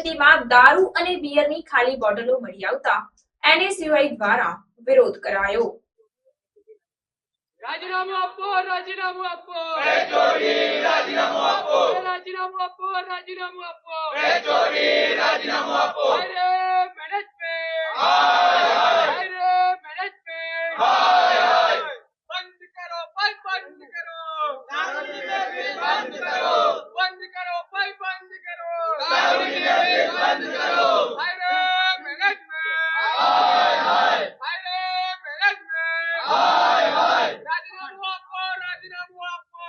યુનિવર્સિટીમાં દારૂ અને બિયરની ખાલી બોટલો મળી આવતા એનએસયુઆઈ દ્વારા વિરોધ કરાયો. રાજીનામું આપો રાજીનામું આપો. રાજીનામું આપો. રાજીનામું આપો રાજીનામું આપો. રાજીનામું આપો અરે મેનેજમેન્ટ હાય, હાય. અરે મેનેજમેન્ટ હાય, હાય. બંધ કરો ભાઈ બંધ કરો દારૂની મહેફિલ બંધ કરો. બંધ કરો ભાઈ બંધ કરો દારૂની મહેફિલ બંધ કરો. અરે મેનેજમેન્ટ હાય, હાય. અરે મેનેજમેન્ટ હાય, હાય. રાજીનામું આપો રાજીનામું આપો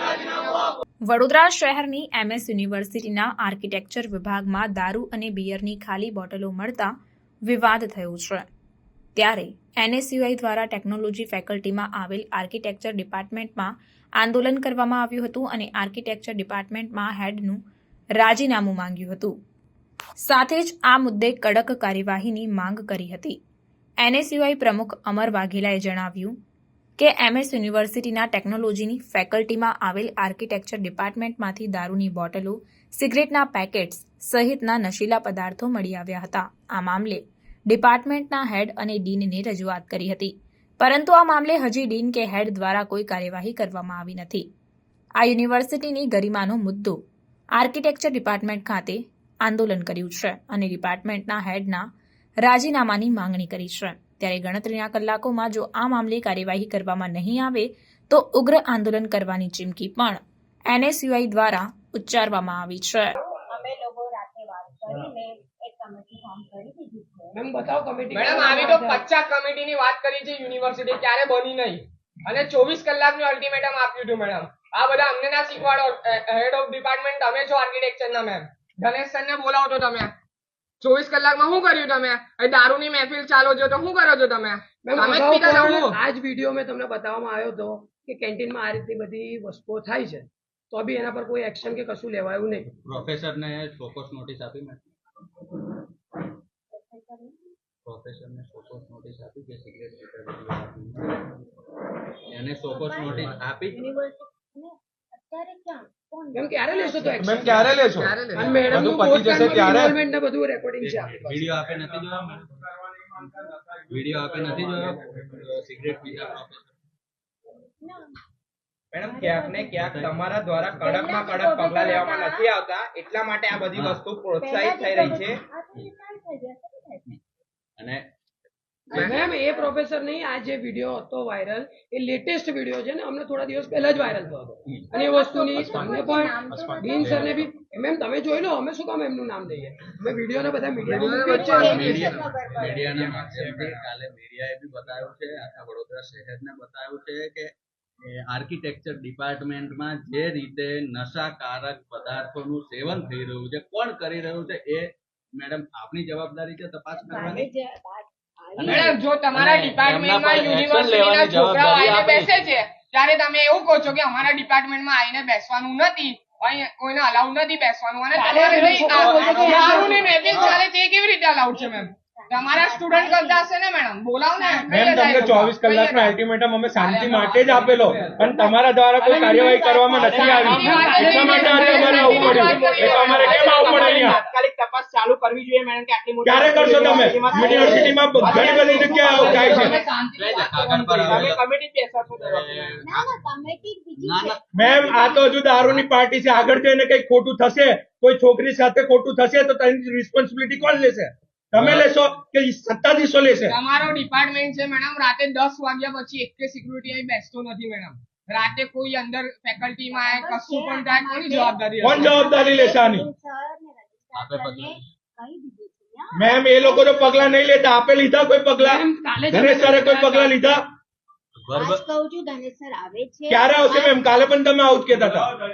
રાજીનામું આપો વડોદરા શહેરની એમએસ યુનિવર્સિટીના આર્કિટેક્ચર વિભાગમાં દારૂ અને બિયરની ખાલી બોટલો મળતા વિવાદ થયો છે. ત્યારે એનએસયુઆઈ દ્વારા ટેકનોલોજી ફેકલ્ટીમાં આવેલ આર્કિટેક્ચર ડિપાર્ટમેન્ટમાં આંદોલન કરવામાં આવ્યું હતું અને આર્કિટેક્ચર ડિપાર્ટમેન્ટમાં હેડનું રાજીનામું માંગ્યું હતું. સાથે જ આ મુદ્દે કડક કાર્યવાહીની માંગ કરી હતી. એનએસયુઆઈ પ્રમુખ અમર વાઘેલાએ જણાવ્યું કે એમએસ યુનિવર્સિટીના ટેકનોલોજીની ફેકલ્ટીમાં આવેલ આર્કિટેક્ચર ડિપાર્ટમેન્ટમાંથી દારૂની બોટલો, સિગરેટના પેકેટ્સ સહિતના નશીલા પદાર્થો મળી આવ્યા હતા. આ મામલે ડિપાર્ટમેન્ટના હેડ અને ડીનને રજૂઆત કરી હતી. પરંતુ આ મામલે હજી ડીન કે હેડ દ્વારા કોઈ કાર્યવાહી કરવામાં આવી નથી. આ યુનિવર્સિટીની ગરિમાનો મુદ્દો આર્કિટેક્ચર ડિપાર્ટમેન્ટ ખાતે આંદોલન કર્યું છે અને ડિપાર્ટમેન્ટના હેડના રાજીનામાની માંગણી કરી છે. ત્યારે ગણતરીના કલાકોમાં જો આ મામલે કાર્યવાહી કરવામાં નહીં આવે તો ઉગ્ર આંદોલન કરવાની ચીમકી પણ એનએસયુઆઈ દ્વારા ઉચ્ચારવામાં આવી છે. અમે લોકો રાતે વાત કરીને એક કમિટી ફોર્મ કરી દીધી છે. મેમ બતાવો કમિટી મેડમ આવી તો પચાસ કમિટીની વાત કરી છે યુનિવર્સિટી ક્યારે બની નહીં? અને ચોવીસ કલાકનું અલ્ટિમેટમ આપ્યું હતું મેડમ. આ બધા અમને ના શીખવાડો હેડ ઓફ ડિપાર્ટમેન્ટ તમે છો આર્કિટેક્ચરના મેમ. ગણેશ સર ને બોલાવો તો તમે. ચોવીસ કલાકમાં શું કર્યું તમે? દારૂની મહેફિલ ચાલો છો તો શું કરો છો તમે? આ જ વીડિયો મેં તમને બતાવવામાં આવ્યો હતો કે કેન્ટીનમાં આ રીતની બધી વસ્તુઓ થાય છે. તો બી એના પર કોઈ એક્શન કે કશું લેવાયું નહીં. પ્રોફેસરને ચોક્કસ નોટિસ આપી મેં. પ્રોફેસરને ચોક્કસ નોટિસ આપી કે સિગરેટ એને ચોક્કસ નોટિસ આપી. અત્યારે ક્યાં? મેમ ક્યારે લેશો તો મેમ ક્યારે લેશો? અને મેડમનું બધું જશે ત્યારે? ને બધું રેકોર્ડિંગ છે. આપણી આપે નથી જોયો મેડમ? આપે નથી જોયો? સિગરેટ પીતા પ્રોફેસર મેડમ ક્યાંક ને ક્યાંક તમારા દ્વારા કડકમાં કડક પગલા લેવામાં નથી આવતા. એટલા માટે આ બધી વસ્તુ પ્રોત્સાહિત થઈ રહી છે આ તો નિકાલ થઈ જશે ને સાહેબ. અને મેમ એ પ્રોફેસર નહીં આ જે વીડિયો હતો વાયરલ એ લેટેસ્ટ વીડિયો છે ને અમને થોડા દિવસ પહેલા જ વાયરલ થયો હતો. અને એ વસ્તુની તમને પણ ડીન સરને બી મેમ તમે જોઈ લો અમે શું કામ એમનું નામ દઈએ? અમે વીડિયો ને બધા મીડિયાના માધ્યમથી કાલે મીડિયાએ બી બતાવ્યું છે આખા વડોદરા શહેરને બતાવ્યું છે કે આર્કિટેક્ચર ડિપાર્ટમેન્ટમાં જે રીતે નશાકારક પદાર્થોનું સેવન થઈ રહ્યું છે કોણ કરી રહ્યું છે એ મેડમ આપની જવાબદારી છે તપાસ કરવાની? મેડમ જો તમારા ડિપાર્ટમેન્ટમાં યુનિવર્સિટીના છોકરાઓ આવીને બેસે છે ત્યારે તમે એવું કહો છો કે અમારા ડિપાર્ટમેન્ટમાં આવીને બેસવાનું નથી. કોઈને અલાઉડ નથી બેસવાનું. અને તમારે મહેફિલ ચાલે તે કેવી રીતે અલાઉડ છે મેમ તમારા સ્ટુડન્ટ કરતા હશે ને મેડમ બોલાવો ને. મેમ તમને ચોવીસ કલાકનો અલ્ટિમેટમ અમે શાંતિ માટે જ આપેલો. પણ તમારા દ્વારા કોઈ કાર્યવાહી કરવામાં નથી આવી. એટલા માટે અમારે આવવું પડ્યું? અમારે કેમ આવવું પડે અહીંયા? ચાલુ કરવી જોઈએ મેડમ કે આટલી મોટી ક્યારે કરશો તમે? યુનિવર્સિટીમાં ઘણી બધી જગ્યાએ આવું થાય છે. કમિટી મેમ આ તો હજુ દારૂની પાર્ટી છે. આગળ જઈને કઈ ખોટું થશે કોઈ છોકરી સાથે ખોટું થશે તો તેની રિસ્પોન્સિબિલિટી કોણ લેશે? તમે લેશો કે સત્તાધીશો લેશે? તમારો ડિપાર્ટમેન્ટ છે મેડમ રાતે દસ વાગ્યા પછી એક સિક્યુરિટી અહીં બેસતો નથી મેડમ રાતે કોઈ અંદર ફેકલ્ટીમાં આવે કશું પણ થાય કોની જવાબદારી કોણ જવાબદારી લેશે આની? મેમ એ લોકો તો પગલા નહીં લેતા. આપે લીધા કોઈ પગલા? ગણેશ સરે કોઈ પગલા લીધા? કહું છું ધનેશ સર આવે છે. ક્યારે આવશે મેમ? કાલે પણ તમે આવું જ કહેતા હતા.